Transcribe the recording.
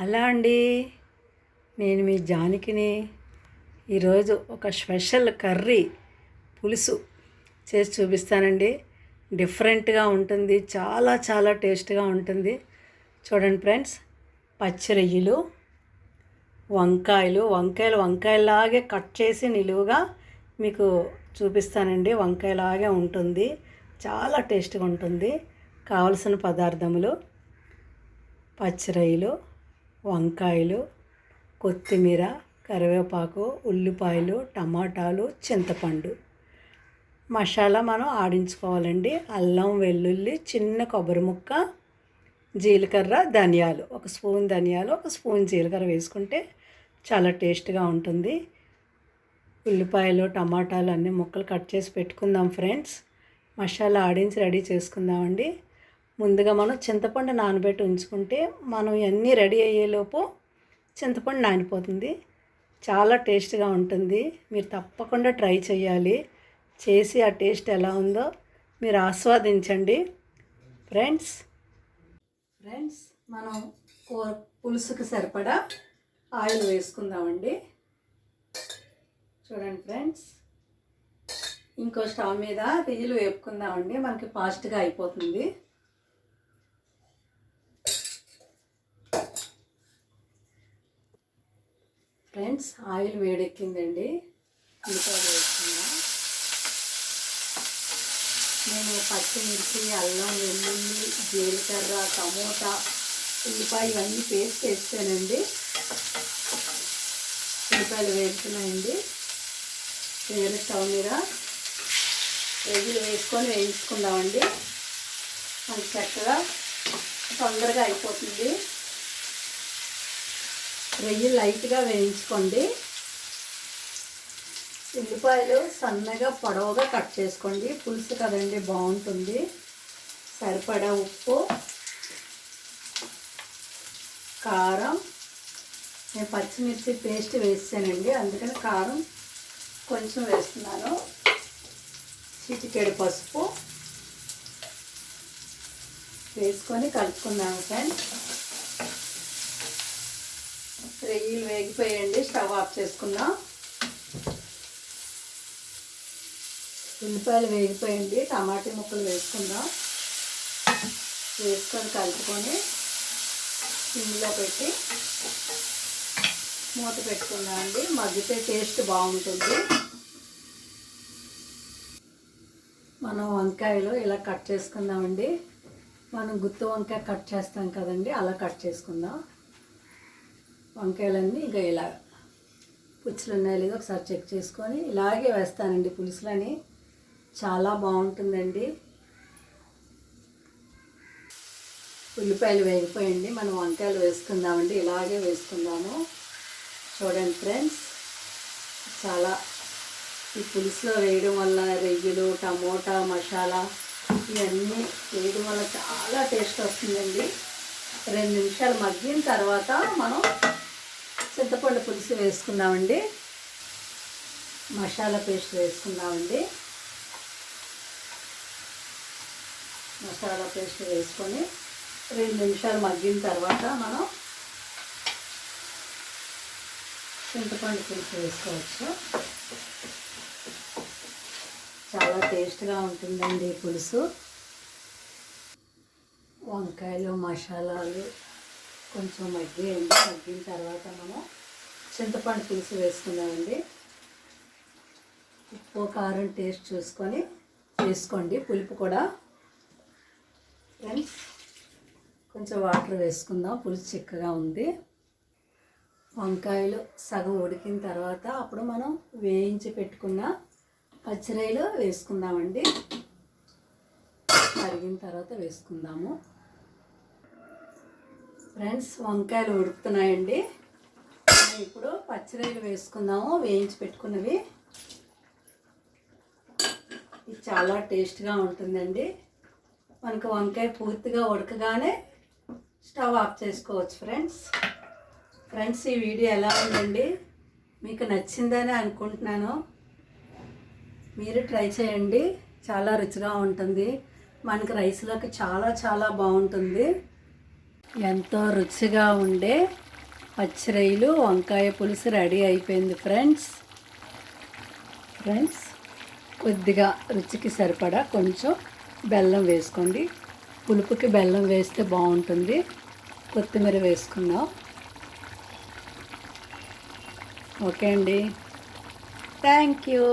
Hello అండి. నేను మీ జానకిని. ఈరోజు ఒక స్పెషల్ కర్రీ పులుసు చేసి చూపిస్తానండి. డిఫరెంట్గా ఉంటుంది చాలా చాలా టేస్ట్గా ఉంటుంది. చూడండి ఫ్రెండ్స్ పచ్చిరొయ్యలు వంకాయలు వంకాయలు వంకాయలాగే కట్ చేసి నిలువుగా మీకు చూపిస్తానండి. వంకాయలాగే ఉంటుంది చాలా టేస్ట్గా ఉంటుంది. కావలసిన పదార్థములు పచ్చిరొయ్యలు వంకాయలు కొత్తిమీర కరివేపాకు ఉల్లిపాయలు టమాటాలు చింతపండు. మసాలా మనం ఆడించుకోవాలండి. అల్లం వెల్లుల్లి చిన్న కొబ్బరి ముక్క జీలకర్ర ధనియాలు. ఒక స్పూన్ ధనియాలు ఒక స్పూన్ జీలకర్ర వేసుకుంటే చాలా టేస్ట్గా ఉంటుంది. ఉల్లిపాయలు టమాటాలు అన్ని ముక్కలు కట్ చేసి పెట్టుకుందాం ఫ్రెండ్స్. మసాలా ఆడించి రెడీ చేసుకుందామండి. ముందుగా మనం చింతపండు నానబెట్టి ఉంచుకుంటే మనం ఇవన్నీ రెడీ అయ్యేలోపు చింతపండు నానిపోతుంది. చాలా టేస్ట్గా ఉంటుంది. మీరు తప్పకుండా ట్రై చేయాలి. చేసి ఆ టేస్ట్ ఎలా ఉందో మీరు ఆస్వాదించండి. ఫ్రెండ్స్ ఫ్రెండ్స్ మనం కూర పులుసుకు సరిపడా ఆయిల్ వేసుకుందామండి. చూడండి ఫ్రెండ్స్ ఇంకో స్టవ్ మీద రిజిలు వేపుకుందామండి. మనకి ఫాస్ట్గా అయిపోతుంది. ఫ్రెండ్స్ ఆయిల్ వేడెక్కిందండి. ఉల్లిపాయలు వేసుకుందాం నేను పచ్చిమిర్చి అల్లం వెల్లుల్లి జీలకర్ర టమోటా ఉల్లిపాయ ఇవన్నీ పేస్ట్ వేస్తానండి ఉల్లిపాయలు వేస్తున్నాయండి. వేరే స్టవ్ మీద వెజ్జీలు వేసుకొని వేయించుకుందామండి. మనకి చక్కగా తొందరగా అయిపోతుంది. నెయ్యి లైట్గా వేయించుకోండి. ఉల్లిపాయలు సన్నగా పొడవుగా కట్ చేసుకోండి. పులుసు కదండి బాగుంటుంది. సరిపడా ఉప్పు కారం. నేను పచ్చిమిర్చి పేస్ట్ వేసానండి అందుకని కారం కొంచెం వేస్తున్నాను. చిటికెడు పసుపు వేసుకొని కలుపుకుందాము ఫ్రెండ్స్. రెయ్యిలు వేగిపోయండి స్టవ్ ఆఫ్ చేసుకుందాం. ఉల్లిపాయలు వేగిపోయండి టమాటా ముక్కలు వేసుకుందాం. వేసుకొని కలుపుకొని సిమ్లో పెట్టి మూత పెట్టుకుందాం అండి మగ్గితే టేస్ట్ బాగుంటుంది. మనం వంకాయలు ఇలా కట్ చేసుకుందామండి. మనం గుత్తి వంకాయ కట్ చేస్తాం కదండి అలా కట్ చేసుకుందాం. వంకాయలన్నీ ఇంకా ఇలా పుచ్చులు ఉన్నాయి లేదో ఒకసారి చెక్ చేసుకొని ఇలాగే వేస్తానండి పులుసులని. చాలా బాగుంటుందండి. ఉల్లిపాయలు వేగిపోయండి. మనం వంకాయలు వేసుకుందామండి. ఇలాగే వేసుకుందాము. చూడండి ఫ్రెండ్స్ చాలా ఈ పులుసులో వేయడం వల్ల రెయ్యలు టమోటా మసాలా ఇవన్నీ వేయడం వల్ల చాలా టేస్ట్ వస్తుందండి. రెండు నిమిషాలు మగ్గిన తర్వాత మనం చింతపండు పులుసు వేసుకుందామండి. మసాలా పేస్ట్ వేసుకుందామండి. మసాలా పేస్ట్ వేసుకొని రెండు నిమిషాలు మగ్గిన తర్వాత మనం చింతపండు పులుసు వేసుకోవచ్చు. చాలా టేస్ట్గా ఉంటుందండి పులుసు. వంకాయలు మసాలాలు. కొంచెం మగ్గేయండి మగ్గిన తర్వాత మనం చింతపండు పులుసు వేసుకుందామండి. ఉప్పు కారం టేస్ట్ చూసుకొని వేసుకోండి. పులుపు కూడా కొంచెం వాటర్ వేసుకుందాం. పులుసు చిక్కగా ఉంది. వంకాయలు సగం ఉడికిన తర్వాత అప్పుడు మనం వేయించి పెట్టుకున్న పచ్చిరాయలు వేసుకుందామండి. కరిగిన తర్వాత వేసుకుందాము. ఫ్రెండ్స్ వంకాయలు ఉడుకుతున్నాయండి. ఇప్పుడు పచ్చిరాయలు వేసుకుందాము వేయించి పెట్టుకున్నవి. ఇది చాలా టేస్ట్గా ఉంటుందండి. మనకు వంకాయ పూర్తిగా ఉడకగానే స్టవ్ ఆఫ్ చేసుకోవచ్చు ఫ్రెండ్స్. ఫ్రెండ్స్ ఈ వీడియో ఎలా ఉందండి? మీకు నచ్చిందని అనుకుంటున్నాను. మీరు ట్రై చేయండి. చాలా రుచిగా ఉంటుంది. మనకి రైస్లోకి చాలా చాలా బాగుంటుంది. ఎంతో రుచిగా ఉండే పచ్చిరొయ్యలు వంకాయ పులుసు రెడీ అయిపోయింది ఫ్రెండ్స్. ఫ్రెండ్స్ కొద్దిగా రుచికి సరిపడా కొంచెం బెల్లం వేసుకోండి. పులుపుకి బెల్లం వేస్తే బాగుంటుంది. కొత్తిమీర వేసుకుందాం. ఓకే అండి. Thank you.